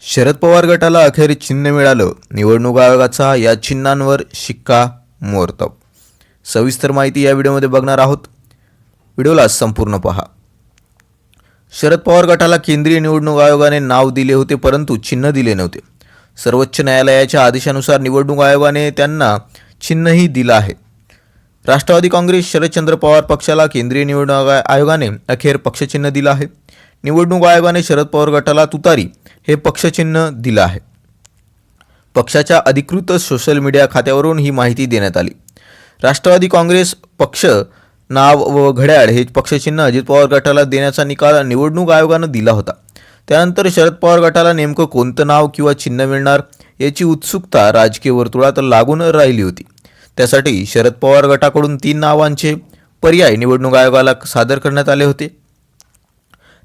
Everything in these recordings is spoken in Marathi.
शरद पवार गटाला अखेर चिन्ह मिळालं. निवडणूक आयोगाचा या चिन्हांवर शिक्का मोर्तब. सविस्तर माहिती या व्हिडिओमध्ये बघणार आहोत. व्हिडिओला संपूर्ण पहा. शरद पवार गटाला केंद्रीय निवडणूक आयोगाने नाव दिले होते परंतु चिन्ह दिले नव्हते. सर्वोच्च न्यायालयाच्या आदेशानुसार निवडणूक आयोगाने त्यांना चिन्हही दिलं आहे. राष्ट्रवादी काँग्रेस शरदचंद्र पवार पक्षाला केंद्रीय निवडणूक आयोगाने अखेर पक्षचिन्ह दिलं आहे. निवडणूक आयोगाने शरद पवार गटाला तुतारी हे पक्षचिन्ह दिलं आहे. पक्षाच्या अधिकृत सोशल मीडिया खात्यावरून ही माहिती देण्यात आली. राष्ट्रवादी काँग्रेस पक्ष नाव व घड्याळ हे पक्षचिन्ह अजित पवार गटाला देण्याचा निकाल निवडणूक आयोगानं दिला होता. त्यानंतर शरद पवार गटाला नेमकं कोणतं नाव किंवा चिन्ह मिळणार याची उत्सुकता राजकीय वर्तुळात लागून राहिली होती. त्यासाठी शरद पवार गटाकडून तीन नावांचे पर्याय निवडणूक आयोगाला सादर करण्यात आले होते.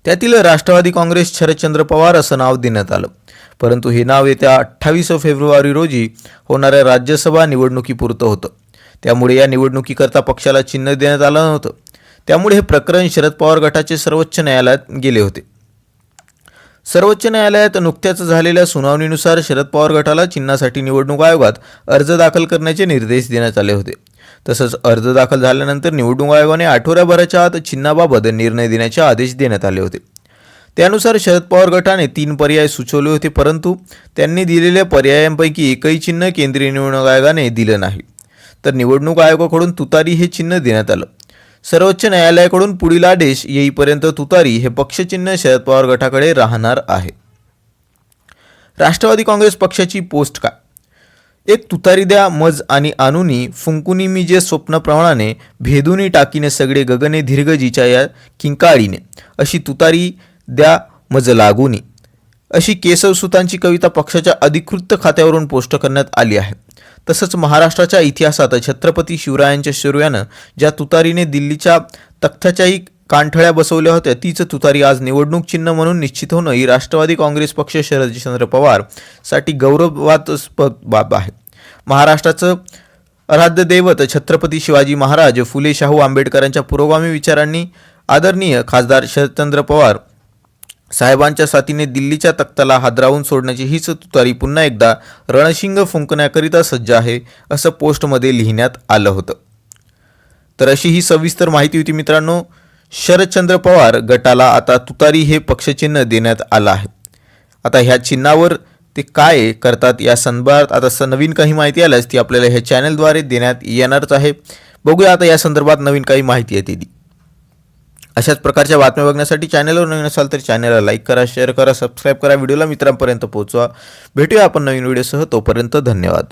त्यातील राष्ट्रवादी काँग्रेस शरदचंद्र पवार असं नाव देण्यात आलं. परंतु हे नाव येत्या अठ्ठावीस फेब्रुवारी रोजी होणाऱ्या राज्यसभा निवडणुकीपुरतं होतं. त्यामुळे या निवडणुकीकरता पक्षाला चिन्ह देण्यात आलं नव्हतं. त्यामुळे हे प्रकरण शरद पवार गटाचे सर्वोच्च न्यायालयात गेले होते. सर्वोच्च न्यायालयात नुकत्याच झालेल्या सुनावणीनुसार शरद पवार गटाला चिन्हासाठी निवडणूक आयोगात अर्ज दाखल करण्याचे निर्देश देण्यात आले होते. तसंच अर्ज दाखल झाल्यानंतर निवडणूक आयोगाने आठवड्याभराच्या आत चिन्हाबाबत निर्णय देण्याचे आदेश देण्यात आले होते. त्यानुसार शरद पवार गटाने तीन पर्याय सुचवले होते परंतु त्यांनी दिलेल्या पर्यायांपैकी एकही चिन्ह केंद्रीय निवडणूक आयोगाने दिलं नाही. तर निवडणूक आयोगाकडून तुतारी हे चिन्ह देण्यात आलं. सर्वोच्च न्यायालयाकडून पुढील आदेश येईपर्यंत तुतारी हे पक्षचिन्ह शरद पवार गटाकडे राहणार आहे. राष्ट्रवादी काँग्रेस पक्षाची पोस्ट काय? एक तुतारी द्या मज आणि आनुनी फुंकुनी मी जे स्वप्नप्रमाणे भेदुनी टाकीने सगळे गगने धीर्गजीच्या या किंकाळीने अशी तुतारी द्या मज लागुनी. अशी केशवसुतांची कविता पक्षाच्या अधिकृत खात्यावरून पोस्ट करण्यात आली आहे. तसंच महाराष्ट्राच्या इतिहासात छत्रपती शिवरायांच्या शौर्यानं ज्या तुतारीने दिल्लीच्या तख्ताच्याही कानठळ्या बसवल्या होत्या तीच तुतारी आज निवडणूक चिन्ह म्हणून निश्चित होणं ही राष्ट्रवादी काँग्रेस पक्ष शरदचंद्र पवारसाठी गौरवास्पद बाब आहे. महाराष्ट्राचं आराध्य दैवत छत्रपती शिवाजी महाराज फुले शाहू आंबेडकरांच्या पुरोगामी विचारांनी आदरणीय खासदार शरदचंद्र पवार साहेबांच्या साथीने दिल्लीच्या तख्ताला हादरावून सोडण्याची हीच तुतारी पुन्हा एकदा रणशिंग फुंकण्याकरिता सज्ज आहे असं पोस्टमध्ये लिहिण्यात आलं होतं. तर अशी ही सविस्तर माहिती होती मित्रांनो. शरदचंद्र पवार गटाला आता तुतारी हे पक्षचिन्ह देण्यात आलं आहे. आता ह्या चिन्हावर ते काय करतात या संदर्भात आता स नवीन काही माहिती आल्यास ती आपल्याला ह्या चॅनलद्वारे देण्यात येणारच आहे. बघूया आता या संदर्भात नवीन काही माहिती येते ती. अशाच प्रकारच्या बातम्या बघण्यासाठी चॅनलवर नवीन असाल तर चॅनलला लाईक करा शेअर करा सबस्क्राईब करा. व्हिडिओला मित्रांपर्यंत पोहोचवा. भेटूया आपण नवीन व्हिडिओसह. तोपर्यंत धन्यवाद.